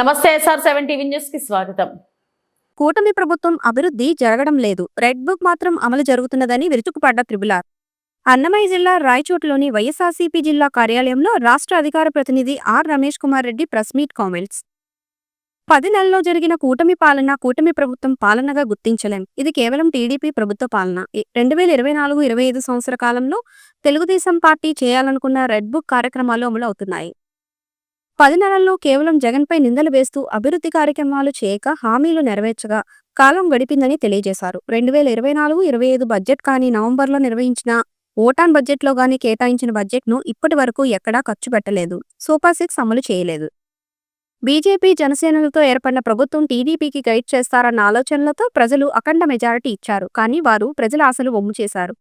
నమస్తే SR seven TV న్యూస్కి స్వాగతం. కూటమి ప్రభుత్వం అభివృద్ధి జరగడం లేదు. రెడ్ బుక్ మాత్రం అమలు జరుగుతున్నదని విరుచుకుపడ్డ త్రిబులార్ అన్నమయ్య జిల్లా రాయచోట్లోని వైఎస్ఆర్సీపీ జిల్లా కార్యాలయంలో రాష్ట్ర అధికార ప్రతినిధి R Ramesh Kumar Reddy press meet comments పది నెలల్లో జరిగిన కూటమి పాలన కూటమి ప్రభుత్వం పాలనగా గుర్తించలేం. ఇది కేవలం టీడీపీ ప్రభుత్వ పాలన. రెండు వేల ఇరవై నాలుగు ఇరవై ఐదు సంవత్సర కాలంలో తెలుగుదేశం పార్టీ చేయాలనుకున్న రెడ్ బుక్ కార్యక్రమాలు అమలు అవుతున్నాయి పది నెలల్లో కేవలం జగన్పై నిందలు వేస్తూ అభివృద్ధి కార్యక్రమాలు చేయక హామీలు నెరవేర్చగా కాలం గడిపిందని తెలియజేశారు. రెండు వేల ఇరవై నాలుగు ఇరవై ఐదు బడ్జెట్ కానీ నవంబర్లో నిర్వహించిన ఓటాన్ బడ్జెట్లో గాని కేటాయించిన బడ్జెట్ను ఇప్పటి వరకు ఎక్కడా ఖర్చు పెట్టలేదు. సూపర్ సిక్స్ అమలు చేయలేదు. బీజేపీ జనసేనలతో ఏర్పడిన ప్రభుత్వం టీడీపీకి గైడ్ చేస్తారన్న ఆలోచనలతో ప్రజలు అఖండ మెజారిటీ ఇచ్చారు. కానీ వారు ప్రజల ఆశలు ఒమ్ము చేశారు.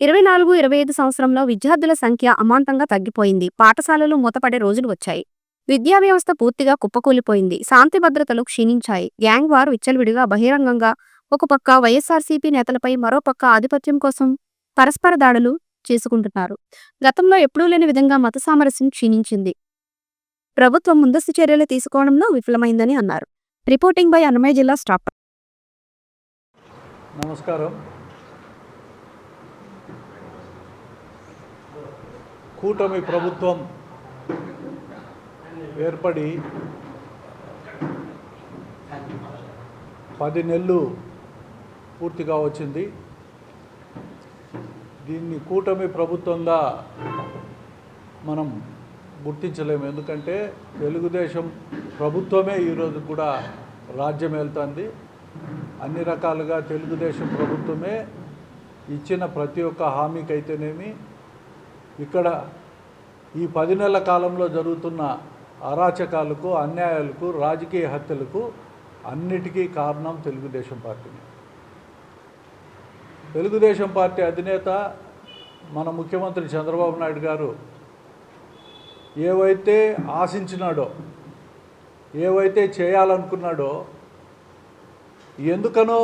ఇరవై నాలుగు ఇరవై ఐదు సంవత్సరంలో విద్యార్థుల సంఖ్య అమాంతంగా తగ్గిపోయింది. పాఠశాలలు మూతపడే రోజులు వచ్చాయి. విద్యా వ్యవస్థ పూర్తిగా కుప్పకూలిపోయింది. శాంతి భద్రతలు క్షీణించాయి. గ్యాంగ్ వారు విచ్చలవిడిగా బహిరంగంగా ఒక పక్క వైఎస్ఆర్సీపీ నేతలపై మరో పక్క ఆధిపత్యం కోసం పరస్పర దాడులు చేసుకుంటున్నారు. గతంలో ఎప్పుడూ లేని విధంగా మత సామరస్యం క్షీణించింది. ప్రభుత్వం ముందస్తు చర్యలు తీసుకోవడంలో విఫలమైందని అన్నారు. రిపోర్టింగ్ బై అన్నమయ్య జిల్లా స్టాప్ నమస్కారం. కూటమి ప్రభుత్వం ఏర్పడి పది నెలలు పూర్తిగా వచ్చింది. దీన్ని కూటమి ప్రభుత్వంగా మనం గుర్తించలేము. ఎందుకంటే తెలుగుదేశం ప్రభుత్వమే ఈరోజు కూడా రాజ్యం వెళ్తుంది అన్ని రకాలుగా తెలుగుదేశం ప్రభుత్వమే ఇచ్చిన ప్రతి ఒక్క హామీకైతేనేమి ఇక్కడ ఈ పది నెలల కాలంలో జరుగుతున్న అరాచకాలకు అన్యాయాలకు రాజకీయ హత్యలకు అన్నిటికీ కారణం తెలుగుదేశం పార్టీని తెలుగుదేశం పార్టీ అధినేత మన ముఖ్యమంత్రి చంద్రబాబు నాయుడు గారు ఏవైతే ఆశించినాడో ఏవైతే చేయాలనుకున్నాడో ఎందుకనో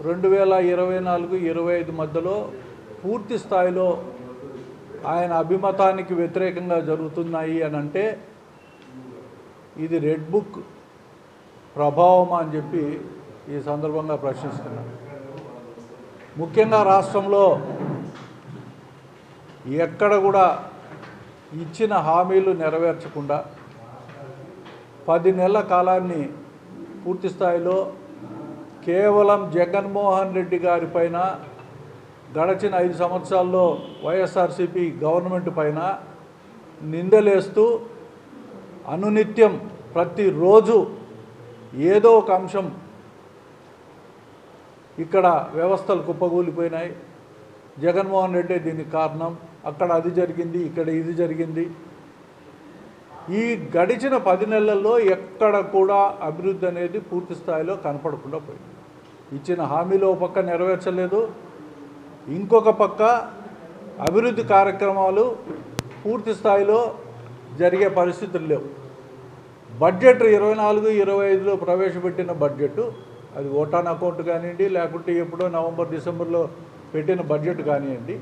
రెండు వేల ఇరవై నాలుగు ఇరవై ఐదు మధ్యలో పూర్తి స్థాయిలో ఆయన అభిమతానికి వ్యతిరేకంగా జరుగుతున్నాయి అని అంటే ఇది రెడ్ బుక్ ప్రభావం అని చెప్పి ఈ సందర్భంగా ప్రశ్నిస్తున్నాను ముఖ్యంగా రాష్ట్రంలో ఎక్కడ కూడా ఇచ్చిన హామీలు నెరవేర్చకుండా పది నెలల కాలాన్ని పూర్తి స్థాయిలో కేవలం జగన్మోహన్ రెడ్డి గారి పైన గడచిన ఐదు సంవత్సరాల్లో వైఎస్ఆర్సీపీ గవర్నమెంట్ పైన నిందలేస్తూ అనునిత్యం ప్రతిరోజు ఏదో ఒక అంశం ఇక్కడ వ్యవస్థలు కుప్పగూలిపోయినాయి జగన్మోహన్ రెడ్డి దీనికి కారణం అక్కడ అది జరిగింది ఇక్కడ ఇది జరిగింది. ఈ గడిచిన పది నెలల్లో ఎక్కడ కూడా అభివృద్ధి అనేది పూర్తి స్థాయిలో కనపడకుండా పోయింది. ఇచ్చిన హామీలో ఒక పక్క నెరవేర్చలేదు. ఇంకొక పక్క అభివృద్ధి కార్యక్రమాలు పూర్తి స్థాయిలో జరిగే పరిస్థితులు లేవు. బడ్జెట్ ఇరవై నాలుగు ఇరవై ఐదులో ప్రవేశపెట్టిన బడ్జెట్ అది ఓటాన్ అకౌంట్ కానివ్వండి లేకుంటే ఎప్పుడో నవంబర్ డిసెంబర్లో పెట్టిన బడ్జెట్ కానివ్వండి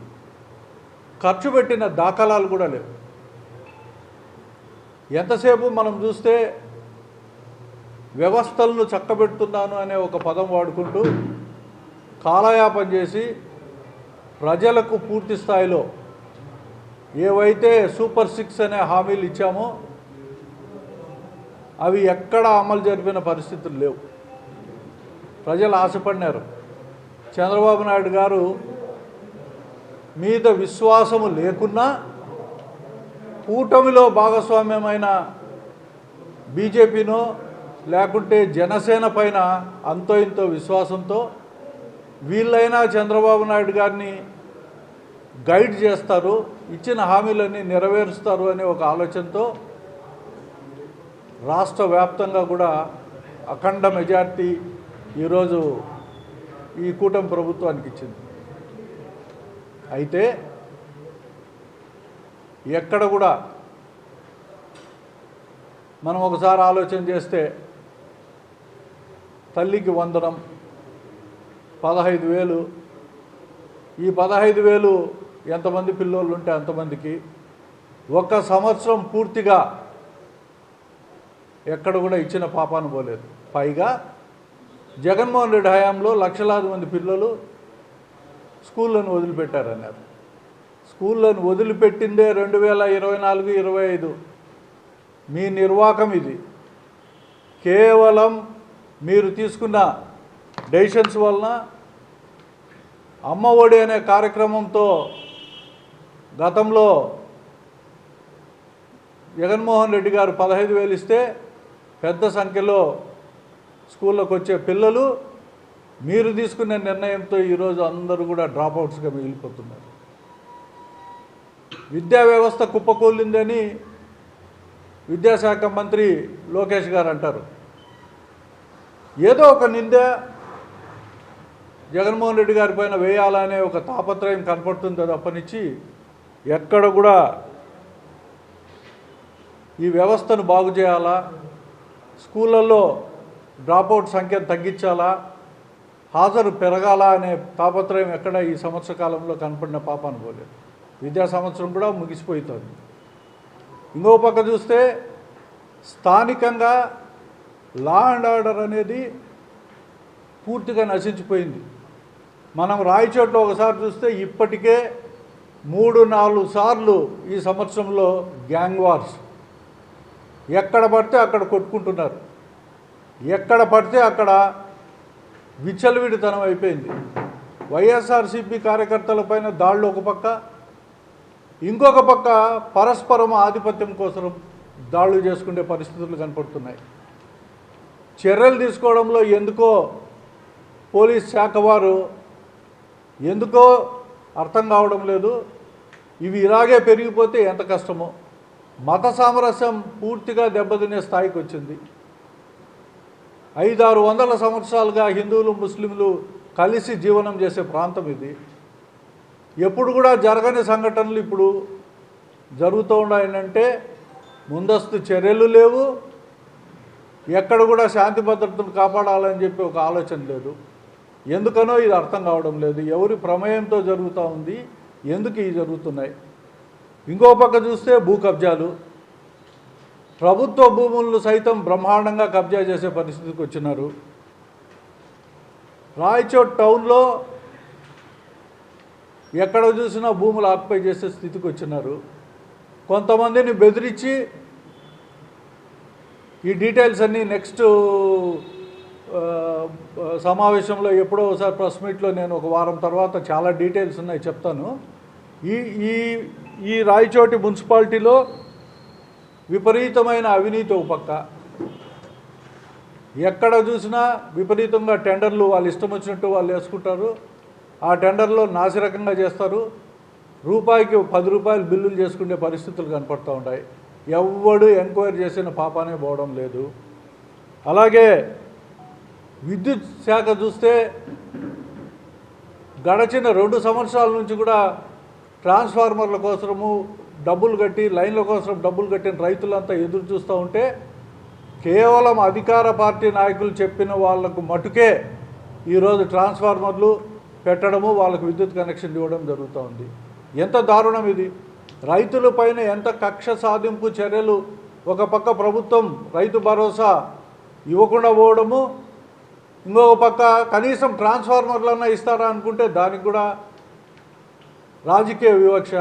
ఖర్చు పెట్టిన దాఖలాలు కూడా లేవు. ఎంతసేపు మనం చూస్తే వ్యవస్థలను చక్కబెడుతున్నాను అనే ఒక పదం వాడుకుంటూ కాలయాపన చేసి ప్రజలకు పూర్తి స్థాయిలో ఏవైతే సూపర్ సిక్స్ అనే హామీలు ఇచ్చామో అవి ఎక్కడ అమలు జరిపిన పరిస్థితులు లేవు. ప్రజలు ఆశపడినారు. చంద్రబాబు నాయుడు గారు మీద విశ్వాసము లేకున్నా కూటమిలో భాగస్వామ్యమైన బీజేపీనో లేకుంటే జనసేన పైన అంతో ఇంతో విశ్వాసంతో వీళ్ళైనా చంద్రబాబు నాయుడు గారిని గైడ్ చేస్తారు ఇచ్చిన హామీలన్నీ నెరవేరుస్తారు అనే ఒక ఆలోచనతో రాష్ట్ర వ్యాప్తంగా కూడా అఖండ మెజార్టీ ఈరోజు ఈ కూటమి ప్రభుత్వానికి ఇచ్చింది. అయితే ఎక్కడ కూడా మనం ఒకసారి ఆలోచన చేస్తే తల్లికి వందనం పదహైదు వేలు ఈ పదహైదు వేలు ఎంతమంది పిల్లోళ్ళు ఉంటే అంతమందికి ఒక సంవత్సరం పూర్తిగా ఎక్కడ కూడా ఇచ్చిన పాపాను పోలేదు. పైగా జగన్మోహన్ రెడ్డి హయాంలో లక్షలాది మంది పిల్లలు స్కూళ్ళను వదిలిపెట్టారన్నారు. స్కూళ్ళను వదిలిపెట్టిందే రెండు వేల ఇరవై నాలుగు ఇరవై ఐదు. మీ నిర్వాకం ఇది. కేవలం మీరు తీసుకున్న డెసిషన్స్ వలన అమ్మ ఒడి అనే కార్యక్రమంతో గతంలో జగన్మోహన్ రెడ్డి గారు పదహైదు వేలు ఇస్తే పెద్ద సంఖ్యలో స్కూళ్ళకు వచ్చే పిల్లలు మీరు తీసుకునే నిర్ణయంతో ఈరోజు అందరూ కూడా డ్రాప్ అవుట్స్గా మిగిలిపోతున్నారు. విద్యా వ్యవస్థ కుప్పకూలిందని విద్యాశాఖ మంత్రి లోకేష్ గారు అంటారు. ఏదో ఒక నింద జగన్మోహన్ రెడ్డి గారి పైన వేయాలనే ఒక తాపత్రయం కనపడుతుంది. తప్పనిచ్చి ఎక్కడ కూడా ఈ వ్యవస్థను బాగు చేయాలా? స్కూళ్ళల్లో డ్రాపౌట్ సంఖ్యను తగ్గించాలా? హాజరు పెరగాల అనే తాపత్రయం ఎక్కడ ఈ సంవత్సర కాలంలో కనపడిన పాప అనుకోలేదు విద్యా సంవత్సరం కూడా ముగిసిపోతుంది ఇంకో పక్క చూస్తే స్థానికంగా లా అండ్ ఆర్డర్ అనేది పూర్తిగా నశించిపోయింది. మనం రాయచోట్ల ఒకసారి చూస్తే ఇప్పటికే మూడు నాలుగు సార్లు ఈ సంవత్సరంలో గ్యాంగ్ వార్స్ ఎక్కడ పడితే అక్కడ కొట్టుకుంటున్నారు. ఎక్కడ పడితే అక్కడ విచ్చలవిడితనం అయిపోయింది. వైఎస్ఆర్సీపీ కార్యకర్తలపైన దాళ్ళు ఒక పక్క ఇంకొక పక్క పరస్పరం ఆధిపత్యం కోసం దాడులు చేసుకునే పరిస్థితులు కనపడుతున్నాయి. చర్యలు తీసుకోవడంలో ఎందుకో పోలీస్ శాఖ వారు ఎందుకో అర్థం కావడం లేదు. ఇవి ఇలాగే పెరిగిపోతే ఎంత కష్టమో. మత సామరస్యం పూర్తిగా దెబ్బతినే స్థాయికి వచ్చింది. ఐదారు వందల సంవత్సరాలుగా హిందువులు ముస్లింలు కలిసి జీవనం చేసే ప్రాంతం ఇది. ఎప్పుడు కూడా జరగని సంఘటనలు ఇప్పుడు జరుగుతూ ఉన్నాయనంటే ముందస్తు చర్యలు లేవు. ఎక్కడ కూడా శాంతి భద్రతను కాపాడాలని చెప్పి ఒక ఆలోచన లేదు. ఎందుకనో ఇది అర్థం కావడం లేదు. ఎవరి ప్రమేయంతో జరుగుతూ ఉంది ఎందుకు ఇవి జరుగుతున్నాయి? ఇంకో పక్క చూస్తే భూ కబ్జాలు. ప్రభుత్వ భూములను సైతం బ్రహ్మాండంగా కబ్జా చేసే పరిస్థితికి వచ్చినారు. రాయచోట్ టౌన్లో ఎక్కడ చూసినా భూములు ఆక్యుపై చేసే స్థితికి వచ్చినారు. కొంతమందిని బెదిరించి ఈ డీటెయిల్స్ అన్నీ నెక్స్ట్ సమావేశంలో ఎప్పుడో ఒకసారి ప్రెస్ మీట్లో నేను ఒక వారం తర్వాత చాలా డీటెయిల్స్ ఉన్నాయి చెప్తాను. ఈ ఈ ఈ రాయచోటి మున్సిపాలిటీలో విపరీతమైన అవినీతి ఒక పక్క. ఎక్కడ చూసినా విపరీతంగా టెండర్లు వాళ్ళు ఇష్టం వచ్చినట్టు వాళ్ళు వేసుకుంటారు. ఆ టెండర్లో నాసిరకంగా చేస్తారు. రూపాయికి పది రూపాయలు బిల్లులు చేసుకునే పరిస్థితులు కనపడుతూ ఉంటాయి. ఎవ్వడు ఎంక్వైరీ చేసిన పాపానే పోవడం లేదు. అలాగే విద్యుత్ శాఖ చూస్తే గడచిన రెండు సంవత్సరాల నుంచి కూడా ట్రాన్స్ఫార్మర్ల కోసము డబ్బులు కట్టి లైన్ల కోసం డబ్బులు కట్టిన రైతులంతా ఎదురు చూస్తూ ఉంటే కేవలం అధికార పార్టీ నాయకులు చెప్పిన వాళ్ళకు మటుకే ఈరోజు ట్రాన్స్ఫార్మర్లు పెట్టడము వాళ్ళకు విద్యుత్ కనెక్షన్ ఇవ్వడం జరుగుతూ ఉంది. ఎంత దారుణం ఇది! రైతుల పైన ఎంత కక్ష సాధింపు చర్యలు ఒక పక్క ప్రభుత్వం రైతు భరోసా ఇవ్వకుండా పోవడము ఇంకొక పక్క కనీసం ట్రాన్స్ఫార్మర్లన్నా ఇస్తారా అనుకుంటే దానికి కూడా రాజకీయ వివక్ష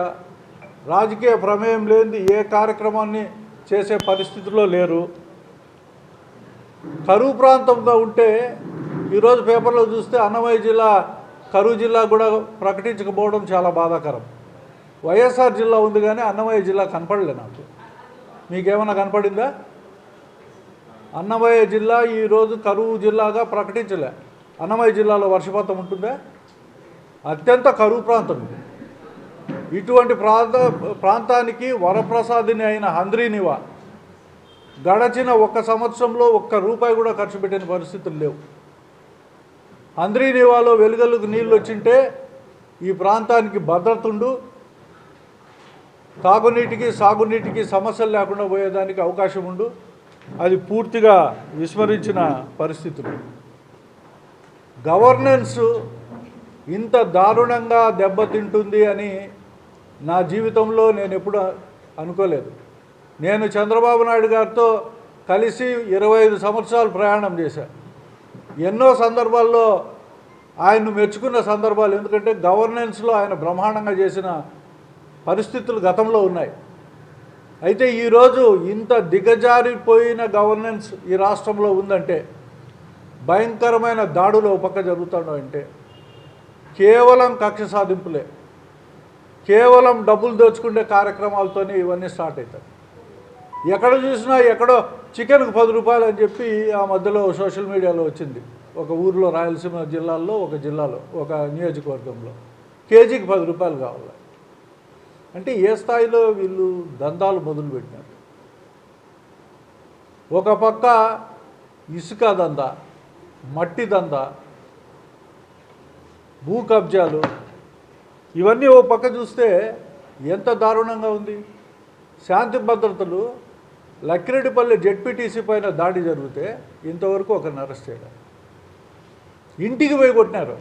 రాజకీయ ప్రమేయం లేని ఏ కార్యక్రమాన్ని చేసే పరిస్థితిలో లేరు. కరువు ప్రాంతంగా ఉంటే ఈరోజు పేపర్లో చూస్తే అన్నమయ్య జిల్లా కరువు జిల్లా కూడా ప్రకటించకపోవడం చాలా బాధాకరం. వైఎస్ఆర్ జిల్లా ఉంది కానీ అన్నమయ్య జిల్లా కనపడలే నాకు. మీకేమైనా కనపడిందా? అన్నమయ్య జిల్లా ఈరోజు కరువు జిల్లాగా ప్రకటించలే. అన్నమయ్య జిల్లాలో వర్షపాతం ఉంటుందా? అత్యంత కరువు ప్రాంతం ఇది. ఇటువంటి ప్రాంత ప్రాంతానికి వరప్రసాదిని అయిన హంద్రీనివా గడచిన ఒక్క సంవత్సరంలో ఒక్క రూపాయి కూడా ఖర్చు పెట్టిన పరిస్థితులు లేవు. హంద్రీనివాలో వెలుగలకు నీళ్ళు వచ్చింటే ఈ ప్రాంతానికి భద్రతుండు తాగునీటికి సాగునీటికి సమస్యలు లేకుండా పోయేదానికి అవకాశం ఉండు అది పూర్తిగా విస్మరించిన పరిస్థితులు. గవర్నెన్స్ ఇంత దారుణంగా దెబ్బతింటుంది అని నా జీవితంలో నేను ఎప్పుడు అనుకోలేదు. నేను చంద్రబాబు నాయుడు గారితో కలిసి ఇరవై ఐదు సంవత్సరాలు ప్రయాణం చేశాను ఎన్నో సందర్భాల్లో ఆయన్ను మెచ్చుకున్న సందర్భాలు ఎందుకంటే గవర్నెన్స్లో ఆయన బ్రహ్మాండంగా చేసిన పరిస్థితులు గతంలో ఉన్నాయి. అయితే ఈరోజు ఇంత దిగజారిపోయిన గవర్నెన్స్ ఈ రాష్ట్రంలో ఉందంటే భయంకరమైన దాడులు ఒక పక్క జరుగుతుండే కేవలం కక్ష సాధింపులే. కేవలం డబ్బులు దోచుకునే కార్యక్రమాలతోనే ఇవన్నీ స్టార్ట్ అవుతాయి. ఎక్కడ చూసినా ఎక్కడో చికెన్కి పది రూపాయలు అని చెప్పి ఆ మధ్యలో సోషల్ మీడియాలో వచ్చింది. ఒక ఊర్లో రాయలసీమ జిల్లాల్లో ఒక జిల్లాలో ఒక నియోజకవర్గంలో. కేజీకి పది రూపాయలు కావాలి. అంటే ఏ స్థాయిలో వీళ్ళు దందాలు మొదలుపెట్టినారు? ఒక పక్క ఇసుక దందా మట్టి దందా భూ కబ్జాలు ఇవన్నీ ఓ పక్క చూస్తే ఎంత దారుణంగా ఉంది. శాంతి భద్రతలు లక్కిరెడ్డిపల్లి జెడ్పీటీసీ పైన దాడి జరిగితే ఇంతవరకు ఒకరిని అరెస్ట్ చేయడం. ఇంటికి పోయి కొట్టినారు.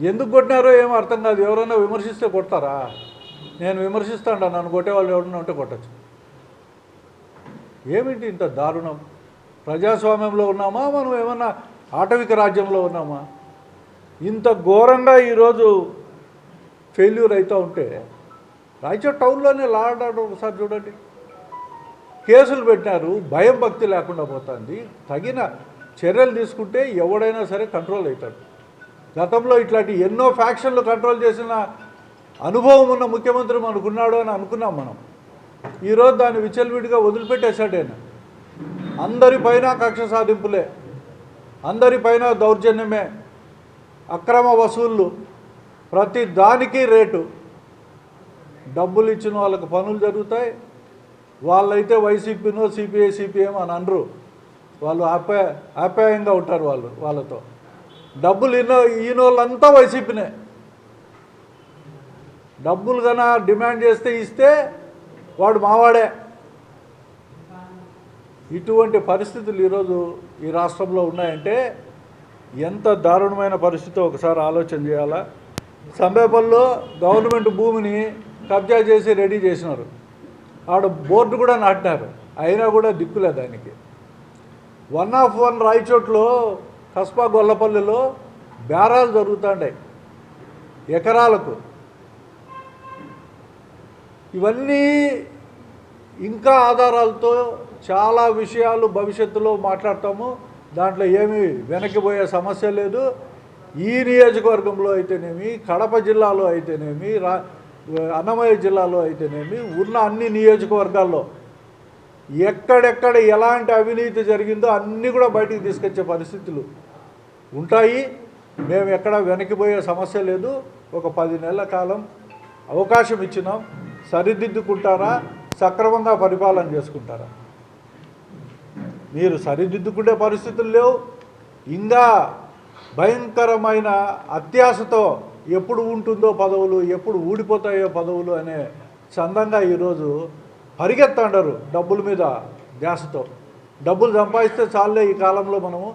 ఎందుకు కొట్టినారో ఏమో అర్థం కాదు. ఎవరైనా విమర్శిస్తే కొడతారా? నేను విమర్శిస్తాను నన్ను కొట్టేవాళ్ళు ఎవరైనా ఉంటే కొట్టచ్చు. ఏమిటి ఇంత దారుణం? ప్రజాస్వామ్యంలో ఉన్నామా? మనం ఏమన్నా ఆటవిక రాజ్యంలో ఉన్నామా? ఇంత ఘోరంగా ఈరోజు ఫెయిల్యూర్ అవుతూ ఉంటే రాయచూర్ టౌన్లోనే లాడాడు ఒకసారి చూడండి. కేసులు పెట్టినారు భయం భక్తి లేకుండా పోతుంది. తగిన చర్యలు తీసుకుంటే ఎవడైనా సరే కంట్రోల్ అవుతాడు. గతంలో ఇట్లాంటి ఎన్నో ఫ్యాక్షన్లు కంట్రోల్ చేసిన అనుభవం ఉన్న ముఖ్యమంత్రి మనకున్నాడు అని అనుకున్నాం మనం. ఈరోజు దాన్ని విచ్చలవిడిగా వదిలిపెట్టేశాడు ఆయన. అందరిపైన కక్ష సాధింపులే. అందరిపైన దౌర్జన్యమే. అక్రమ వసూళ్ళు ప్రతి దానికి రేటు. డబ్బులు ఇచ్చిన వాళ్ళకి పనులు జరుగుతాయి. వాళ్ళైతే వైసీపీనో సిపిఐ సిపిఎం అని అనరు. వాళ్ళు ఆప్యాయ ఆప్యాయంగా ఉంటారు వాళ్ళు వాళ్ళతో. డబ్బులు ఇన్నో ఈయన వాళ్ళంతా వైసీపీనే. డబ్బులు కన్నా డిమాండ్ చేస్తే ఇస్తే వాడు మావాడే. ఇటువంటి పరిస్థితులు ఈరోజు ఈ రాష్ట్రంలో ఉన్నాయంటే ఎంత దారుణమైన పరిస్థితి ఒకసారి ఆలోచన చేయాలా? సంబేపల్లో గవర్నమెంట్ భూమిని కబ్జా చేసి రెడీ చేసినారు. ఆడ బోర్డు కూడా నాటినారు. అయినా కూడా దిక్కులే దానికి. వన్ ఆఫ్ వన్ రాయచోట్లో కస్బా గొల్లపల్లిలో బేరాలు జరుగుతుంటాయి ఎకరాలకు. ఇవన్నీ ఇంకా ఆధారాలతో చాలా విషయాలు భవిష్యత్తులో మాట్లాడతాము. దాంట్లో ఏమీ వెనక్కిపోయే సమస్య లేదు. ఈ నియోజకవర్గంలో అయితేనేమి కడప జిల్లాలో అయితేనేమి రా అన్నమయ్య జిల్లాలో అయితేనేమి ఉన్న అన్ని నియోజకవర్గాల్లో ఎక్కడెక్కడ ఎలాంటి అవినీతి జరిగిందో అన్నీ కూడా బయటికి తీసుకొచ్చే పరిస్థితులు ఉంటాయి. మేము ఎక్కడ వెనక్కిపోయే సమస్య లేదు. ఒక పది నెలల కాలం అవకాశం ఇచ్చినాం. సరిదిద్దుకుంటారా? సక్రమంగా పరిపాలన చేసుకుంటారా? మీరు సరిదిద్దుకునే పరిస్థితులు లేవు. ఇంకా భయంకరమైన అత్యాశతో ఎప్పుడు ఉంటుందో పదవులు ఎప్పుడు ఊడిపోతాయో పదవులు అనే చందంగా ఈరోజు పరిగెత్తండరు డబ్బుల మీద ధ్యాసతో. డబ్బులు సంపాదిస్తే చాలే ఈ కాలంలో మనము.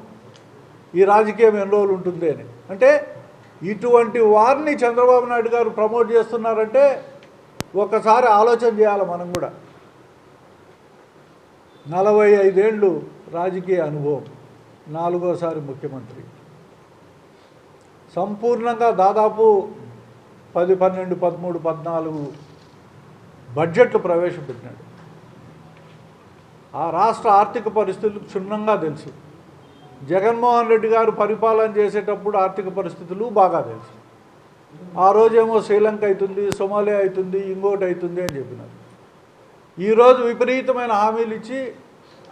ఈ రాజకీయం ఎన్ని రోజులు ఉంటుంది అని. అంటే ఇటువంటి వారిని చంద్రబాబు నాయుడు గారు ప్రమోట్ చేస్తున్నారంటే ఒకసారి ఆలోచన చేయాలి మనం కూడా. నలభై ఐదేళ్ళు రాజకీయ అనుభవం. నాలుగోసారి ముఖ్యమంత్రి. సంపూర్ణంగా దాదాపు పది పన్నెండు పదమూడు పద్నాలుగు బడ్జెట్లు ప్రవేశపెట్టినాడు. ఆ రాష్ట్ర ఆర్థిక పరిస్థితులు క్షుణ్ణంగా తెలుసు. జగన్మోహన్ రెడ్డి గారు పరిపాలన చేసేటప్పుడు ఆర్థిక పరిస్థితులు బాగా తెలుసు. ఆ రోజేమో శ్రీలంక అవుతుంది సొమాలియా అవుతుంది ఇంకోటి అవుతుంది అని చెప్పినారు. ఈరోజు విపరీతమైన హామీలు ఇచ్చి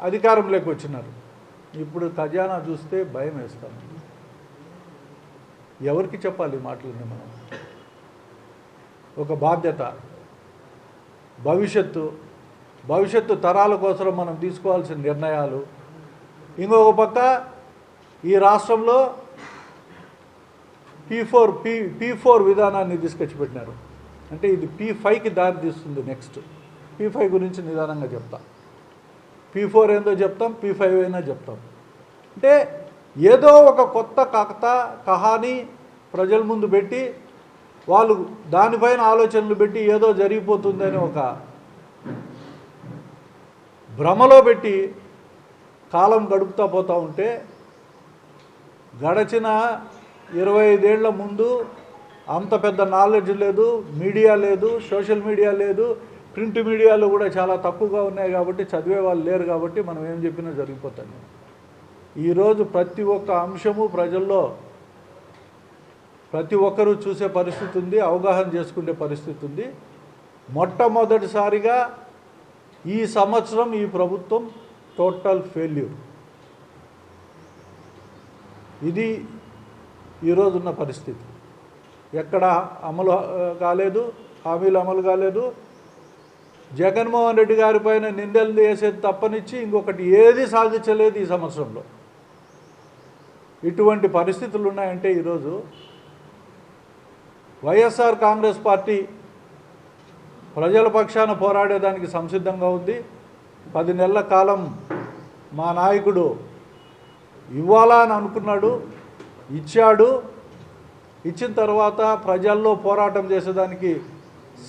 అధికారంలోకి వచ్చినారు. ఇప్పుడు ఖజానా చూస్తే భయం వేస్తాం. ఎవరికి చెప్పాలి ఈ మాటలని మనం? ఒక బాధ్యత. భవిష్యత్తు భవిష్యత్తు తరాల కోసం మనం తీసుకోవాల్సిన నిర్ణయాలు. ఇంకొక పక్క ఈ రాష్ట్రంలో P four P P four విధానాన్ని తీసుకొచ్చి పెట్టినారు అంటే ఇది పీ ఫైవ్కి దారి తీస్తుంది నెక్స్ట్ పీ ఫైవ్ గురించి నిదానంగా చెప్తాం. పీ ఫోర్ ఏందో చెప్తాం పీ ఫైవ్ అయినా చెప్తాం. అంటే ఏదో ఒక కొత్త కథ కహాని ప్రజల ముందు పెట్టి వాళ్ళు దానిపైన ఆలోచనలు పెట్టి ఏదో జరిగిపోతుందని ఒక భ్రమలో పెట్టి కాలం గడుపుతా పోతూ ఉంటే గడచిన ఇరవై ఐదేళ్ళ ముందు అంత పెద్ద నాలెడ్జ్ లేదు మీడియా లేదు సోషల్ మీడియా లేదు ప్రింట్ మీడియాలు కూడా చాలా తక్కువగా ఉన్నాయి కాబట్టి చదివే వాళ్ళు లేరు కాబట్టి మనం ఏం చెప్పినా జరిగిపోతాం ఈరోజు ప్రతి ఒక్క అంశము ప్రజల్లో ప్రతి ఒక్కరూ చూసే పరిస్థితి ఉంది అవగాహన చేసుకునే పరిస్థితి ఉంది. మొట్టమొదటిసారిగా ఈ సంవత్సరం ఈ ప్రభుత్వం టోటల్ ఫెయిల్యూర్. ఇది ఈరోజున్న పరిస్థితి. ఎక్కడ అమలు కాలేదు హామీలు అమలు కాలేదు జగన్మోహన్ రెడ్డి గారి పైన నిందలు వేసేది తప్పనిచ్చి ఇంకొకటి ఏది సాధించలేదు ఈ సంవత్సరంలో. ఇటువంటి పరిస్థితులు ఉన్నాయంటే ఈరోజు వైఎస్ఆర్ కాంగ్రెస్ పార్టీ ప్రజల పక్షాన పోరాడేదానికి సంసిద్ధంగా ఉంది. పది నెలల కాలం మా నాయకుడు ఇవ్వాలా అని అనుకున్నాడు ఇచ్చాడు. ఇచ్చిన తర్వాత ప్రజల్లో పోరాటం చేసేదానికి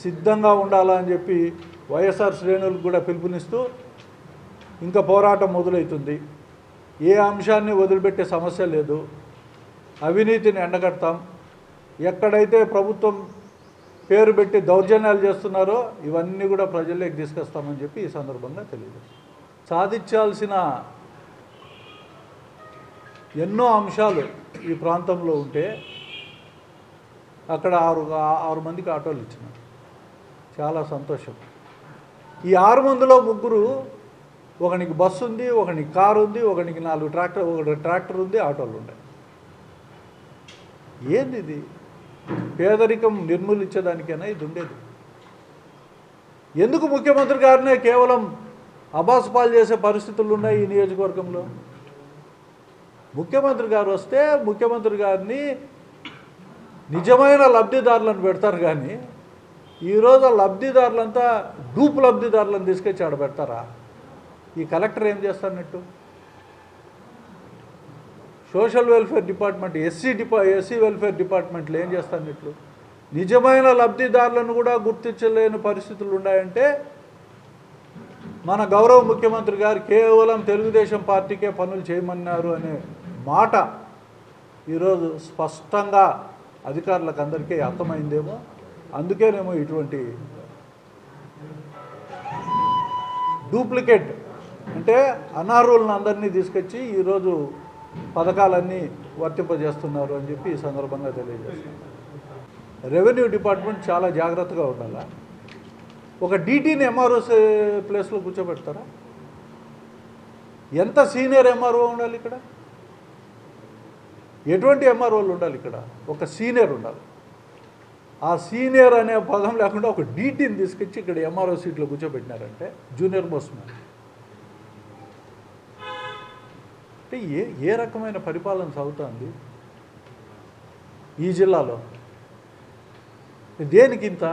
సిద్ధంగా ఉండాలా అని చెప్పి వైఎస్ఆర్ శ్రేణులకు కూడా పిలుపునిస్తూ ఇంకా పోరాటం మొదలవుతుంది. ఏ అంశాన్ని వదిలిపెట్టే సమస్య లేదు. అవినీతిని ఎండగడతాం. ఎక్కడైతే ప్రభుత్వం పేరు పెట్టి దౌర్జన్యాలు చేస్తున్నారో ఇవన్నీ కూడా ప్రజల్లోకి తీసుకొస్తామని చెప్పి ఈ సందర్భంగా తెలియదు సాధించాల్సిన ఎన్నో అంశాలు ఈ ప్రాంతంలో ఉంటే అక్కడ ఆరు ఆరు మందికి ఆటోలు ఇచ్చినారు. చాలా సంతోషం. ఈ ఆరు మందిలో ముగ్గురు ఒకనికి బస్సు ఉంది ఒకనికి కారు ఉంది ఒకనికి నాలుగు ట్రాక్టర్ ఒక ట్రాక్టర్ ఉంది ఆటోలు ఉన్నాయి ఏంది ఇది? పేదరికం నిర్మూలించేదానికైనా ఇది ఉండేది? ఎందుకు ముఖ్యమంత్రి గారినే కేవలం అబాసుపాలు చేసే పరిస్థితులు ఉన్నాయి ఈ నియోజకవర్గంలో? ముఖ్యమంత్రి గారు వస్తే ముఖ్యమంత్రి గారిని నిజమైన లబ్ధిదారులను పెడతారు కానీ ఈరోజు లబ్ధిదారులంతా డూప్ లబ్ధిదారులను తీసుకొచ్చి ఆడ పెడతారా? ఈ కలెక్టర్ ఏం చేస్తానట్టు? సోషల్ వెల్ఫేర్ డిపార్ట్మెంట్ ఎస్సీ డిపా ఎస్సీ వెల్ఫేర్ డిపార్ట్మెంట్లు ఏం చేస్తానట్లు నిజమైన లబ్ధిదారులను కూడా గుర్తించలేని పరిస్థితులు ఉన్నాయంటే మన గౌరవ ముఖ్యమంత్రి గారు కేవలం తెలుగుదేశం పార్టీకే పనులు చేయమన్నారు అనే మాట ఈరోజు స్పష్టంగా అధికారులకు అందరికీ అర్థమైందేమో. అందుకేనేమో ఇటువంటి డూప్లికేట్ అంటే అనార్హులను అందరినీ తీసుకొచ్చి ఈరోజు పథకాలన్నీ వర్తింపజేస్తున్నారు అని చెప్పి ఈ సందర్భంగా తెలియజేస్తున్నారు. రెవెన్యూ డిపార్ట్మెంట్ చాలా జాగ్రత్తగా ఉండాలా? ఒక డీటీని ఎంఆర్ఓస్ ప్లేస్లో కూర్చోబెడతారా? ఎంత సీనియర్ ఎంఆర్ఓ ఉండాలి ఇక్కడ? ఎటువంటి ఎంఆర్ఓలు ఉండాలి ఇక్కడ? ఒక సీనియర్ ఉండాలి. ఆ సీనియర్ అనే పదం లేకుండా ఒక డీటీని తీసుకొచ్చి ఇక్కడ ఎంఆర్ఓ సీట్లో కూర్చోబెట్టినారంటే జూనియర్ మోస్ట్ అంటే ఏ ఏ రకమైన పరిపాలన సాగుతోంది ఈ జిల్లాలో? దేనికి ఇంత?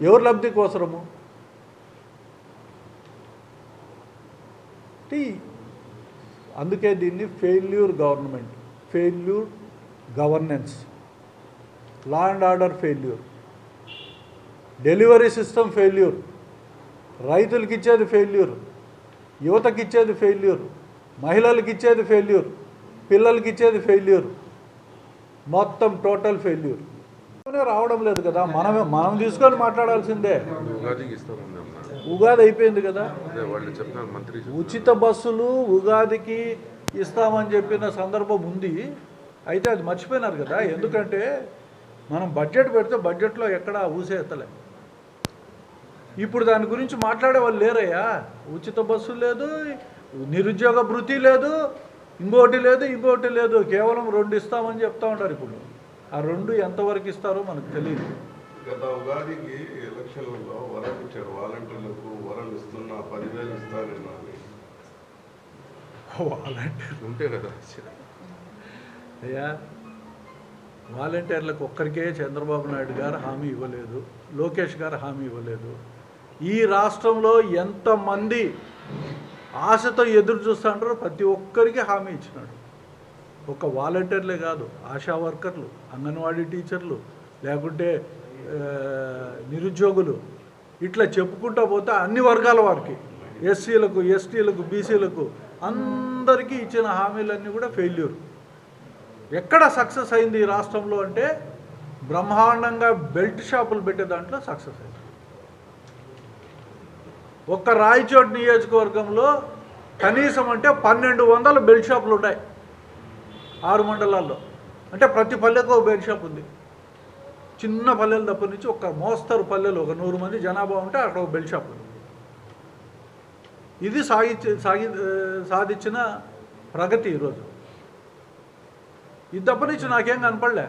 ఎవరి లబ్ధి కోసరము అందుకే దీన్ని failure government failure governance. Law and order failure delivery system failure రైతులకి ఇచ్చేది ఫెయిల్యూర్ యువతకి ఇచ్చేది ఫెయిల్యూర్ మహిళలకు ఇచ్చేది ఫెయిల్యూర్ పిల్లలకి ఇచ్చేది ఫెయిల్యూర్ మొత్తం టోటల్ ఫెయిల్యూర్ రావడం లేదు కదా. మనమే మనం తీసుకొని మాట్లాడాల్సిందే. ఉగాది అయిపోయింది కదా. ఉచిత బస్సులు ఉగాదికి ఇస్తామని చెప్పిన సందర్భం ఉంది. అయితే అది మర్చిపోయినారు కదా. ఎందుకంటే మనం బడ్జెట్ పెడితే బడ్జెట్లో ఎక్కడ ఊసే ఇప్పుడు దాని గురించి మాట్లాడే వాళ్ళు లేరయ్యా. ఉచిత బస్సు లేదు నిరుద్యోగ భృతి లేదు ఇంకోటి లేదు ఇంకోటి లేదు. కేవలం రెండు ఇస్తామని చెప్తా ఉంటారు ఇప్పుడు. ఆ రెండు ఎంతవరకు ఇస్తారో మనకు తెలియదు. గత ఉగాదికి ఎలక్షన్లలో వరం ఇచ్చారు. వాలంటీర్లకు వరం ఇస్తున్నా పదివేలు ఇస్తానన్నా అని. వాలంటీర్ ఉంటే కదా. అయ్యా వాలంటీర్లకు ఒక్కరికే చంద్రబాబు నాయుడు గారు హామీ ఇవ్వలేదు లోకేష్ గారు హామీ ఇవ్వలేదు. ఈ రాష్ట్రంలో ఎంతమంది ఆశతో ఎదురు చూస్తుంటారో ప్రతి ఒక్కరికి హామీ ఇచ్చినాడు. ఒక వాలంటీర్లే కాదు ఆశా వర్కర్లు అంగన్వాడీ టీచర్లు లేకుంటే నిరుద్యోగులు. ఇట్లా చెప్పుకుంటా పోతే అన్ని వర్గాల వారికి ఎస్సీలకు ఎస్టీలకు బీసీలకు అందరికీ ఇచ్చిన హామీలన్నీ కూడా ఫెయిల్యూర్. ఎక్కడ సక్సెస్ అయింది ఈ రాష్ట్రంలో అంటే బ్రహ్మాండంగా బెల్ట్ షాపులు పెట్టే దాంట్లో సక్సెస్ అయింది. ఒక్క రాయచోట్ నియోజకవర్గంలో కనీసం అంటే పన్నెండు వందల బెల్ట్ షాపులు ఉన్నాయి ఆరు మండలాల్లో. అంటే ప్రతి పల్లెకు ఒక బెల్ట్ షాప్ ఉంది. చిన్న పల్లెలు తప్ప నుంచి ఒక మోస్తరు పల్లెలు ఒక నూరు మంది జనాభా ఉంటే అక్కడ ఒక బెల్ట్ షాప్ ఉంది. ఇది సాగి సాగి సాధించిన ప్రగతి ఈరోజు. ఇది తప్ప నుంచి నాకేం కనపడలే.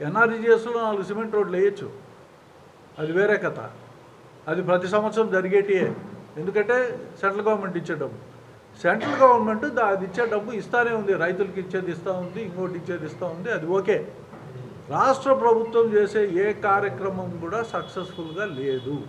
ఎన్ఆర్జీఎస్లో నాలుగు సిమెంట్ రోడ్లు వేయచ్చు. అది వేరే కథ. అది ప్రతి సంవత్సరం జరిగేటియే. ఎందుకంటే సెంట్రల్ గవర్నమెంట్ ఇచ్చే డబ్బు. సెంట్రల్ గవర్నమెంట్ అది ఇచ్చే డబ్బు ఇస్తానే ఉంది. రైతులకి ఇచ్చేది ఇస్తూ ఉంది ఇంకోటి ఇచ్చేది ఇస్తూ ఉంది. అది ఓకే. రాష్ట్ర ప్రభుత్వం చేసే ఏ కార్యక్రమం కూడా సక్సెస్ఫుల్గా లేదు.